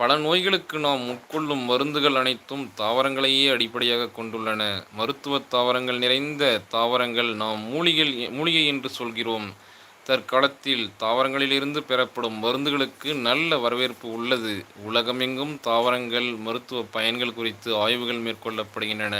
பல நோய்களுக்கு நாம் உட்கொள்ளும் மருந்துகள் அனைத்தும் தாவரங்களையே அடிப்படையாக கொண்டுள்ளன. மருத்துவ தாவரங்கள் நிறைந்த தாவரங்கள் நாம் மூலிகள் மூலிகை என்று சொல்கிறோம். தற்காலத்தில் தாவரங்களிலிருந்து பெறப்படும் மருந்துகளுக்கு நல்ல வரவேற்பு உள்ளது. உலகமெங்கும் தாவரங்கள் மருத்துவ பயன்கள் குறித்து ஆய்வுகள் மேற்கொள்ளப்படுகின்றன.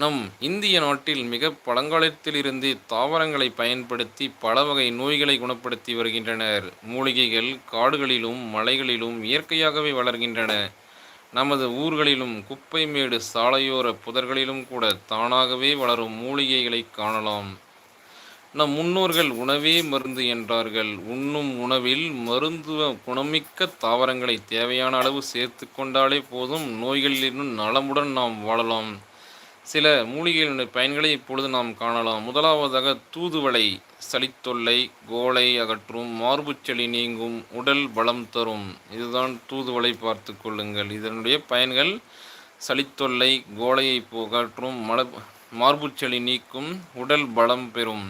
நம் இந்திய நாட்டில் மிக பழங்காலத்திலிருந்தே தாவரங்களை பயன்படுத்தி பல வகை நோய்களை குணப்படுத்தி வருகின்றனர். மூலிகைகள் காடுகளிலும் மலைகளிலும் இயற்கையாகவே வளர்கின்றன. நமது ஊர்களிலும் குப்பை மேடு சாலையோர புதர்களிலும் கூட தானாகவே வளரும் மூலிகைகளை காணலாம். நம் முன்னோர்கள் உணவே மருந்து என்றார்கள். உண்ணும் உணவில் மருந்துவ குணமிக்க தாவரங்களை தேவையான அளவு சேர்த்து கொண்டாலே போதும். நோய்களிலிருந்து நலமுடன் நாம் வாழலாம். சில மூலிகைகளின் பயன்களை இப்பொழுது நாம் காணலாம். முதலாவதாக தூதுவளை சளித்தொல்லை கோலை அகற்றும் மார்புச்சளி நீங்கும் உடல் பலம் தரும். இதுதான் தூதுவளை பார்த்து கொள்ளுங்கள். இதனுடைய பயன்கள் சளித்தொல்லை கோலையை அகற்றும் மல மார்புச்சளி நீக்கும் உடல் பலம் பெறும்.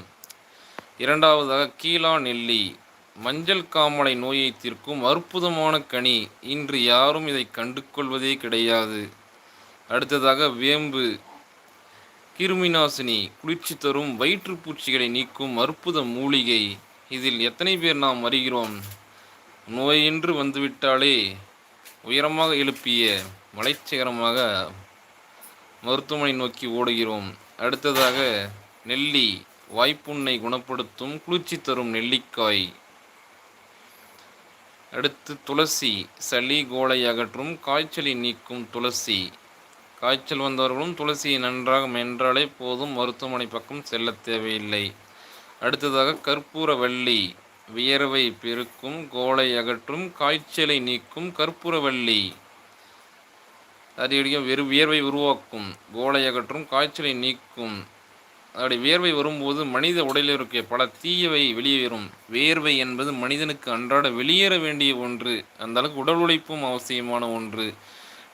இரண்டாவதாக கீழா நெல்லி மஞ்சள் காமலை நோயை தீர்க்கும் அற்புதமான கனி. இன்று யாரும் இதை கண்டு கொள்வதே கிடையாது. அடுத்ததாக வேம்பு கிருமிநாசினி குளிர்ச்சி தரும் வயிற்றுப்பூச்சிகளை நீக்கும் அற்புத மூலிகை. இதில் எத்தனை பேர் நாம் அறிகிறோம்? நோயென்று வந்துவிட்டாலே உயரமாக எழுப்பிய மலைச்சிகரமாக மருத்துவமனை நோக்கி ஓடுகிறோம். அடுத்ததாக நெல்லி வாய்ப்புண்ணை குணப்படுத்தும் குளிர்ச்சி தரும் நெல்லிக்காய். அடுத்து துளசி சளி கோலை அகற்றும் காய்ச்சலை நீக்கும் துளசி. காய்ச்சல் வந்தவர்களும் துளசியை நன்றாக மென்றாலே போதும் மருத்துவமனை பக்கம் செல்ல தேவையில்லை. அடுத்ததாக கற்பூர வள்ளி வியர்வை பெருக்கும் கோலை அகற்றும் காய்ச்சலை நீக்கும் கற்பூரவள்ளி அதிகடியும் வெறு வியர்வை உருவாக்கும் கோலை அகற்றும் காய்ச்சலை நீக்கும். அப்படி வியர்வை வரும்போது மனித உடலில் இருக்க பல தீயவை வெளியேறும் வேர்வை என்பது மனிதனுக்கு அன்றாட வெளியேற வேண்டிய ஒன்று. அந்த அளவுக்கு உடல் உழைப்பும் அவசியமான ஒன்று.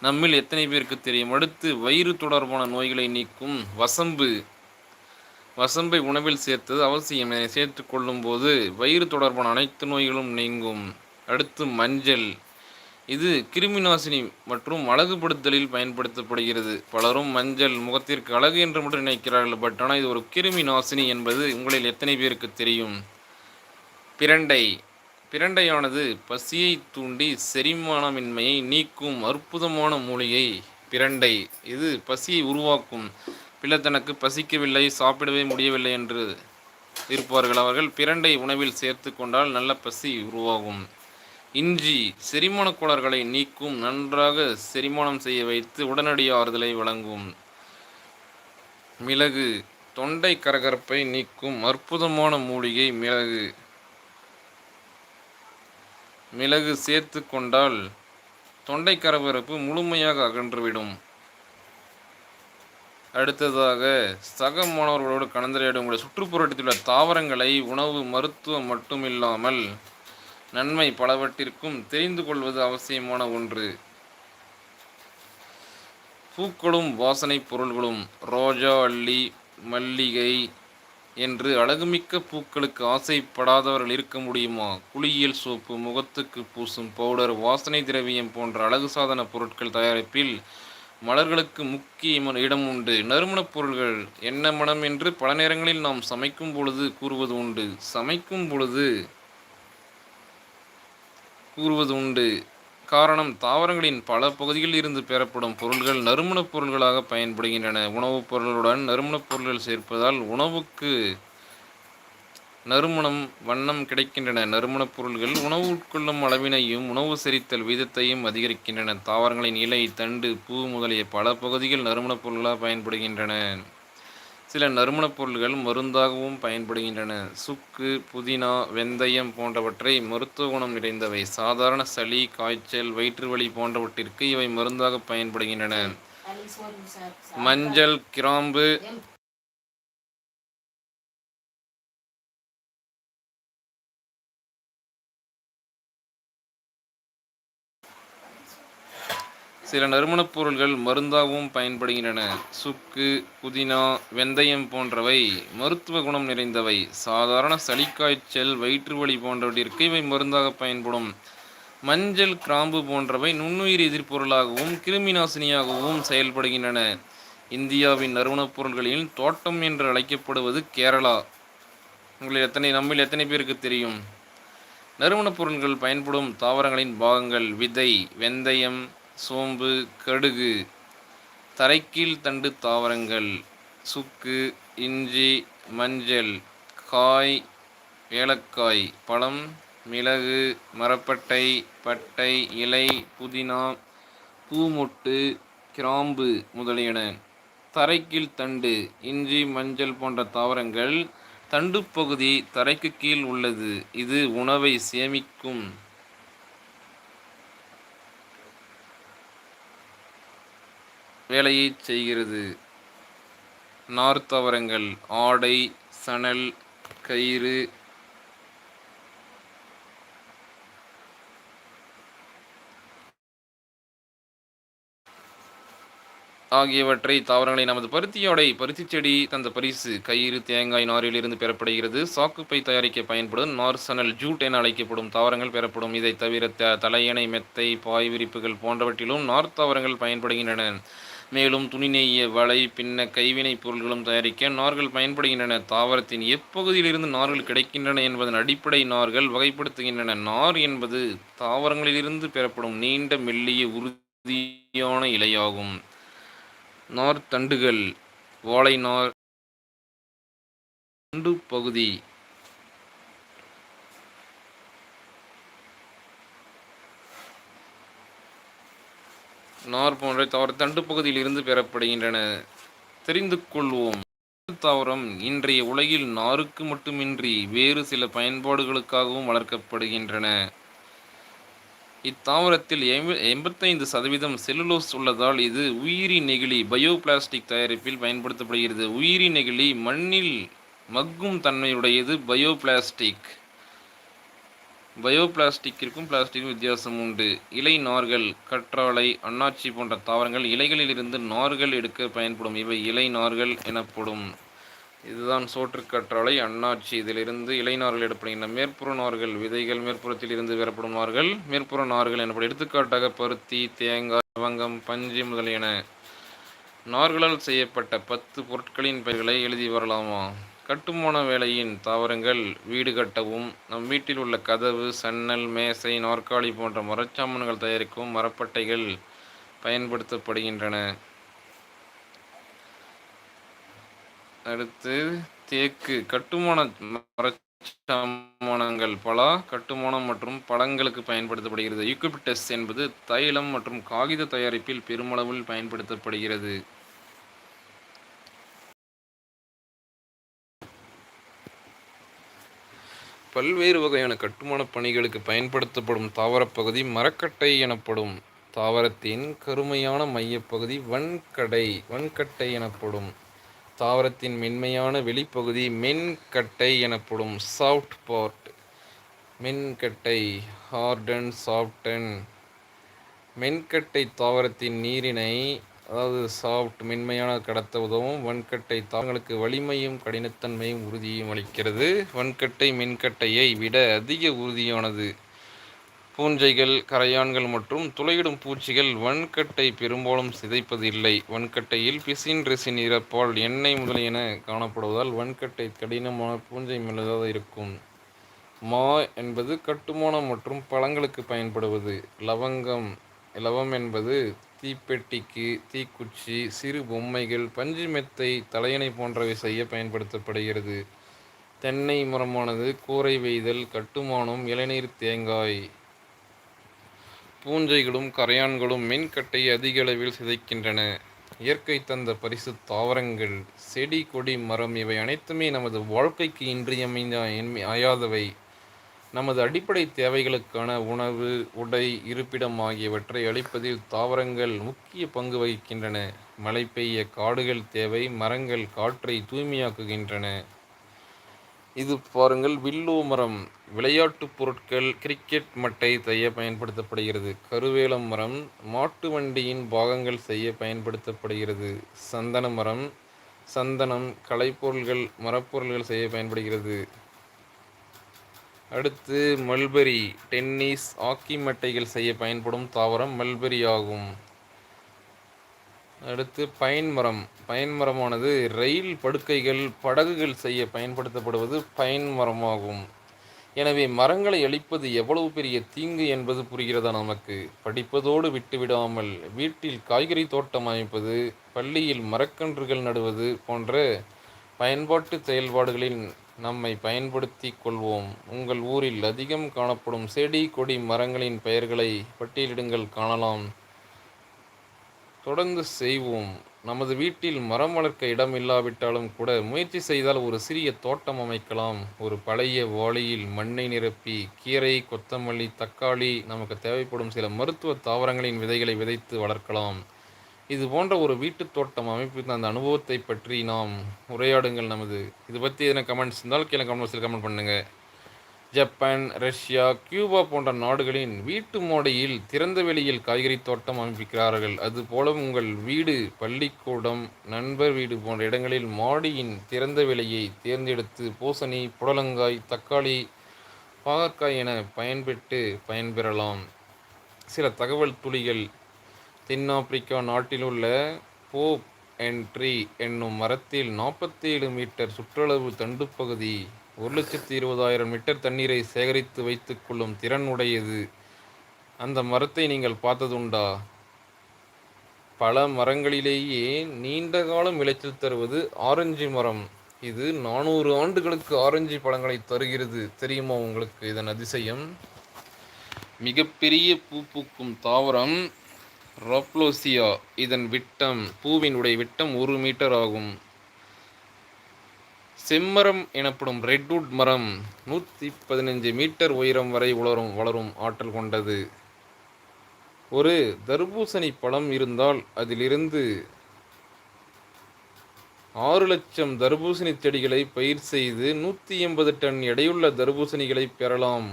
நம்மில் எத்தனை பேருக்கு தெரியும்? அடுத்து வயிறு தொடர்பான நோய்களை நீக்கும் வசம்பு. வசம்பை உணவில் சேர்த்தது அவசியம் என சேர்த்து கொள்ளும்போது வயிறு தொடர்பான அனைத்து நோய்களும் நீங்கும். அடுத்து மஞ்சள். இது கிருமி நாசினி மற்றும் அழகுபடுத்தலில் பயன்படுத்தப்படுகிறது. பலரும் மஞ்சள் முகத்திற்கு அழகு என்று மட்டும் நினைக்கிறார்கள். பட் ஆனால் இது ஒரு கிருமி நாசினி என்பது உங்களில் எத்தனை பேருக்கு தெரியும்? பிரண்டை. பிரண்டையானது பசியை தூண்டி செரிமானமின்மையை நீக்கும் அற்புதமான மூலிகை பிரண்டை. இது பசியை உருவாக்கும். பிள்ளை தனக்கு பசிக்கவில்லை சாப்பிடவே முடியவில்லை என்று இருப்பார்கள். அவர்கள் பிரண்டை உணவில் சேர்த்து கொண்டால் நல்ல பசி உருவாகும். இஞ்சி செரிமான கோளாறுகளை நீக்கும் நன்றாக செரிமானம் செய்ய வைத்து உடனடி ஆறுதலை வழங்கும். மிளகு தொண்டை கரகரப்பை நீக்கும் அற்புதமான மூலிகை மிளகு. மிளகு சேர்த்து கொண்டால் தொண்டை கரபரப்பு முழுமையாக அகன்றுவிடும். அடுத்ததாக சக மாணவர்களோடு கலந்துரையாடும் உங்களுடைய சுற்றுப்புறத்தில் உள்ள தாவரங்களை உணவு மருத்துவம் மட்டுமில்லாமல் நன்மை பலவற்றிற்கும் தெரிந்து கொள்வது அவசியமான ஒன்று. பூக்களும் வாசனை பொருள்களும் ரோஜா அள்ளி மல்லிகை என்று அழகுமிக்க பூக்களுக்கு ஆசைப்படாதவர்கள் இருக்க முடியுமா? குளியல் சோப்பு முகத்துக்கு பூசும் பவுடர் வாசனை திரவியம் போன்ற அழகு சாதன பொருட்கள் தயாரிப்பில் மலர்களுக்கு முக்கிய இடம் உண்டு. நறுமணப் பொருள்கள் என்ன மனம் என்று பல நேரங்களில் நாம் சமைக்கும் பொழுது கூறுவது உண்டு. சமைக்கும் பொழுது கூறுவது உண்டு. காரணம் தாவரங்களின் பல பகுதிகளில் இருந்து பெறப்படும் பொருள்கள் நறுமணப் பொருள்களாக பயன்படுகின்றன. உணவுப் பொருளுடன் நறுமணப் பொருள்கள் சேர்ப்பதால் உணவுக்கு நறுமணம் வண்ணம் கிடைக்கின்றன. நறுமணப் பொருள்கள் உணவு உட்கொள்ளும் அளவினையும் உணவு செரித்தல் வீதத்தையும் அதிகரிக்கின்றன. தாவரங்களின் இலை தண்டு பூ முதலிய பல பகுதிகள் நறுமணப் பொருள்களாக பயன்படுகின்றன. சில நறுமணப் பொருள்கள் மருந்தாகவும் பயன்படுகின்றன. சுக்கு புதினா வெந்தயம் போன்றவற்றை மருத்துவ குணம் நிறைந்தவை. சாதாரண சளி காய்ச்சல் வயிற்று வலி போன்றவற்றிற்கு இவை மருந்தாக பயன்படுகின்றன. மஞ்சள் கிராம்பு சில நறுமணப் பொருள்கள் மருந்தாகவும் பயன்படுகின்றன. சுக்கு புதினா வெந்தயம் போன்றவை மருத்துவ குணம் நிறைந்தவை. சாதாரண சளிக்காய்ச்சல் வயிற்று வலி போன்றவற்றிற்கு இவை மருந்தாக பயன்படும். மஞ்சள் கிராம்பு போன்றவை நுண்ணுயிர் எதிர்ப்பொருளாகவும் கிருமி நாசினியாகவும் செயல்படுகின்றன. இந்தியாவின் நறுமணப் பொருள்களில் தோட்டம் என்று அழைக்கப்படுவது கேரளா. உங்களில் எத்தனை நம்மில் எத்தனை பேருக்கு தெரியும்? நறுமணப் பொருள்கள் பயன்படும் தாவரங்களின் பாகங்கள் விதை வெந்தயம் சோம்பு கடுகு தரைக்கீழ் தண்டு தாவரங்கள் சுக்கு இஞ்சி மஞ்சள் காய் ஏலக்காய் பழம் மிளகு மரப்பட்டை பட்டை இலை புதினா பூமொட்டு கிராம்பு முதலியன. தரைக்கீழ் தண்டு இஞ்சி மஞ்சள் போன்ற தாவரங்கள் தண்டுப்பகுதி தரைக்கு கீழ் உள்ளது. இது உணவை சேமிக்கும் வேலையை செய்கிறது. நார்த்தாவரங்கள் ஆடை சணல் கயிறு ஆகியவற்றை தாவரங்களை நமது பருத்தியோடை பருத்தி செடி தந்த பரிசு கயிறு தேங்காய் நாரிலிருந்து பெறப்படுகிறது. சாக்குப்பை தயாரிக்க பயன்படும் நார்சனல் ஜூட் என அழைக்கப்படும் தாவரங்கள் பெறப்படும். இதை தவிர த தலையணை மெத்தை பாய் விரிப்புகள் போன்றவற்றிலும் நார் தாவரங்கள் பயன்படுகின்றன. மேலும் துணி நெய்ய வலை பின்ன கைவினைப் பொருள்களும் தயாரிக்க நார்கள் பயன்படுகின்றன. தாவரத்தின் எப்பகுதியிலிருந்து நார்கள் கிடைக்கின்றன என்பதன் அடிப்படை நார்கள் வகைப்படுத்துகின்றன. நார் என்பது தாவரங்களிலிருந்து பெறப்படும் நீண்ட மெல்லிய உறுதியான இலையாகும். நார் தண்டுகள் வாழை நார் தண்டு பகுதி நார் போன்ற தாவர தண்டு பகுதியிலிருந்து பெறப்படுகின்றன. தெரிந்து கொள்வோம். தாவரம் இன்றைய உலகில் நாருக்கு மட்டுமின்றி வேறு சில பயன்பாடுகளுக்காகவும் வளர்க்கப்படுகின்றன. இத்தாவரத்தில் எண்பத்தைந்து சதவீதம் செல்லுலோஸ் உள்ளதால் இது உயிரி நெகிழி பயோ பிளாஸ்டிக் தயாரிப்பில் பயன்படுத்தப்படுகிறது. உயிரி நெகிழி மண்ணில் மக்கும் தன்மையுடையது பயோ பிளாஸ்டிக் பயோ பிளாஸ்டிக்கிற்கும் பிளாஸ்டிக்கும் வித்தியாசம் உண்டு. இலை நார்கள் கற்றாழை அண்ணாச்சி போன்ற தாவரங்கள் இலைகளிலிருந்து நார்கள் எடுக்க பயன்படும். இவை இலை நார்கள் எனப்படும். இதுதான் சோற்று கற்றாழை அண்ணாச்சி இதிலிருந்து இலை நார்கள் எடுப்படுகின்றன. மேற்புற நார்கள் விதைகள் மேற்புறத்தில் இருந்து பெறப்படும் நார்கள் மேற்புற நார்கள் எனப்படும். எடுத்துக்காட்டாக பருத்தி தேங்காய் லவங்கம் பஞ்சு முதலியன. நார்களால் செய்யப்பட்ட பத்து பொருட்களின் பெயர்களை எழுதி வரலாமா? கட்டுமான வேலையின் தாவரங்கள் வீடு கட்டவும் நம் வீட்டில் உள்ள கதவு சன்னல் மேசை நாற்காலி போன்ற மரச்சாமான்கள் தயாரிக்கவும் மரப்பட்டைகள் பயன்படுத்தப்படுகின்றன. அடுத்து தேக்கு. கட்டுமான மரச்சாமானங்கள் பலா கட்டுமானம் மற்றும் பழங்களுக்கு பயன்படுத்தப்படுகிறது. யூக்குபிட்டஸ் என்பது தைலம் மற்றும் காகித தயாரிப்பில் பெருமளவில் பயன்படுத்தப்படுகிறது. பல்வேறு வகையான கட்டுமான பணிகளுக்கு பயன்படுத்தப்படும் தாவரப்பகுதி மரக்கட்டை எனப்படும். தாவரத்தின் கருமையான மையப்பகுதி வன்கடை வன்கட்டை எனப்படும். தாவரத்தின் மென்மையான வெளிப்பகுதி மென்கட்டை எனப்படும். சாஃப்ட் பார்ட் மென்கட்டை ஹார்டன் சாஃப்டன் மென்கட்டை தாவரத்தின் நீரினை அதாவது சாஃப்ட் மென்மையான கடத்த உதவும் வன்கட்டை தாங்களுக்கு வலிமையும் கடினத்தன்மையும் உறுதியும் அளிக்கிறது. வன்கட்டை மென்கட்டையை விட அதிக உறுதியானது. பூஞ்சைகள் கரையான்கள் மற்றும் துளையிடும் பூச்சிகள் வன்கட்டை பெரும்பாலும் சிதைப்பதில்லை. வன்கட்டையில் பிசின் ரெசின் இறப்பால் எண்ணெய் முதலியன காணப்படுவதால் வன்கட்டை கடினமான பூஞ்சை மெல்லதாக இருக்கும். மா என்பது கட்டுமானம் மற்றும் பழங்களுக்கு பயன்படுவது. லவங்கம் இலவம் என்பது தீப்பெட்டிக்கு தீக்குச்சி சிறு பொம்மைகள் பஞ்சு மெத்தை தலையணை போன்றவை செய்ய பயன்படுத்தப்படுகிறது. தென்னை மரமானது கூரை வெய்தல் கட்டுமானம் இளநீர் தேங்காய். பூஞ்சைகளும் கரையான்களும் மின்கட்டை அதிக அளவில் சிதைக்கின்றன. இயற்கை தந்த பரிசு தாவரங்கள் செடி கொடி மரம் இவை அனைத்துமே நமது வாழ்க்கைக்கு இன்றியமைந்த அயாதவை நமது அடிப்படை தேவைகளுக்கான உணவு உடை இருப்பிடம் ஆகியவற்றை அளிப்பதில் தாவரங்கள் முக்கிய பங்கு வகிக்கின்றன. மழை பெய்ய காடுகள் தேவை மரங்கள் காற்றை தூய்மையாக்குகின்றன. இது பாருங்கள் வில்லோ மரம். விளையாட்டுப் பொருட்கள் கிரிக்கெட் மட்டை செய்ய பயன்படுத்தப்படுகிறது. கருவேலம் மரம் மாட்டு வண்டியின் பாகங்கள் செய்ய பயன்படுத்தப்படுகிறது. சந்தன மரம் சந்தனம் கலைப்பொருள்கள் மரப்பொருள்கள் செய்ய பயன்படுகிறது. அடுத்து மல்பெரி டென்னிஸ் ஹாக்கி மட்டைகள் செய்ய பயன்படும் தாவரம் மல்பெரி ஆகும். அடுத்து பைன் மரம். பைன் மரமானது ரயில் படுக்கைகள் படகுகள் செய்ய பயன்படுத்தப்படுவது பைன் மரமாகும். எனவே மரங்களை அழிப்பது எவ்வளவு பெரிய தீங்கு என்பது புரிகிறதா நமக்கு? படிப்பதோடு விட்டுவிடாமல் வீட்டில் காய்கறி தோட்டம் அமைப்பது பள்ளியில் மரக்கன்றுகள் நடுவது போன்ற பயன்பாட்டு செயல்பாடுகளின் நம்மை பயன்படுத்தி கொள்வோம். உங்கள் ஊரில் அதிகம் காணப்படும் செடி கொடி மரங்களின் பெயர்களை பட்டியலிடுங்கள் காணலாம். தொடர்ந்து செய்வோம். நமது வீட்டில் மரம் வளர்க்க இடம் இல்லாவிட்டாலும் கூட முயற்சி செய்தால் ஒரு சிறிய தோட்டம் அமைக்கலாம். ஒரு பழைய வாளியில் மண்ணை நிரப்பி கீரை கொத்தமல்லி தக்காளி நமக்கு தேவைப்படும் சில மருத்துவ தாவரங்களின் விதைகளை விதைத்து வளர்க்கலாம். இது போன்ற ஒரு வீட்டு தோட்டம் அமைப்பு அந்த அனுபவத்தை பற்றி நாம் உரையாடுங்கள் நமது. இது பற்றி எதனா கமெண்ட்ஸ் இருந்தால் கீழே கமெண்ட்ஸில் கமெண்ட் பண்ணுங்கள் ஜப்பான் ரஷ்யா கியூபா போன்ற நாடுகளின் வீட்டு மோடையில் திறந்த வெளியில் காய்கறி தோட்டம் அமைப்பிக்கிறார்கள். அதுபோல உங்கள் வீடு பள்ளிக்கூடம் நண்பர் வீடு போன்ற இடங்களில் மாடியின் திறந்த வெளியை தேர்ந்தெடுத்து பூசணி புடலங்காய் தக்காளி பாகற்காய் என பயன்பெற்று பயன்பெறலாம். சில தகவல் துளிகள் தென்னாப்பிரிக்கா நாட்டில் உள்ள போப் அண்ட் ட்ரீ என்னும் மரத்தில் நாற்பத்தேழு மீட்டர் சுற்றளவு தண்டுப்பகுதி ஒரு லட்சத்தி இருபதாயிரம் லிட்டர் தண்ணீரை சேகரித்து வைத்துக்கொள்ளும் திறன் உடையது. அந்த மரத்தை நீங்கள் பார்த்ததுண்டா? பல மரங்களிலேயே நீண்ட காலம் விளைச்சல் தருவது ஆரஞ்சு மரம். இது நானூறு ஆண்டுகளுக்கு ஆரஞ்சு பழங்களை தருகிறது. தெரியுமா உங்களுக்கு இதன் அதிசயம்? மிகப்பெரிய பூ பூக்கும் தாவரம் ராப்லோசியா இதன் விட்டம் பூவினுடைய விட்டம் ஒரு மீட்டர் ஆகும். செம்மரம் எனப்படும் ரெட்வுட் மரம் நூற்றி பதினஞ்சு மீட்டர் உயரம் வரை உலரும் வளரும் ஆற்றல் கொண்டது. ஒரு தர்பூசணி பழம் இருந்தால் அதிலிருந்து ஆறு லட்சம் தர்பூசணி செடிகளை பயிர் செய்து நூற்றி எண்பது டன் எடையுள்ள தர்பூசணிகளை பெறலாம்.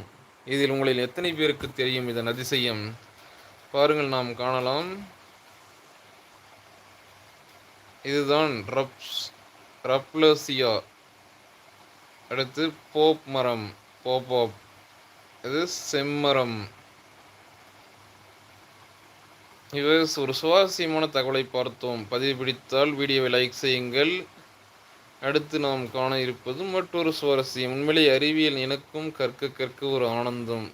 இதில் உங்களில் எத்தனை பேருக்கு தெரியும் இதன் அதிசயம்? பாருங்கள் நாம் காணலாம். இதுதான் ரப்ஸ் ரப்லோசியா. அடுத்து போப் மரம் போப்போப் இது செம்மரம். இவை ஒரு சுவாரஸ்யமான தகவலை பார்த்தோம். பதிவு பிடித்தால் வீடியோவை லைக் செய்யுங்கள். அடுத்து நாம் காண இருப்பது மற்றொரு சுவாரஸ்யம். உண்மையிலே அறிவியல் எனக்கும் கற்க கற்க ஒரு ஆனந்தம்.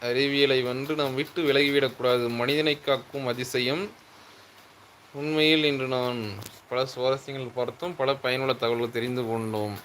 அறிவியலை வந்து நாம் விட்டு விலகிவிடக்கூடாது. மனிதனை காக்கும் அதிசயம். உண்மையில் இன்று நான் பல சுவாரஸ்யங்கள் பார்த்தோம். பல பயனுள்ள தகவல்கள் தெரிந்து கொண்டோம்.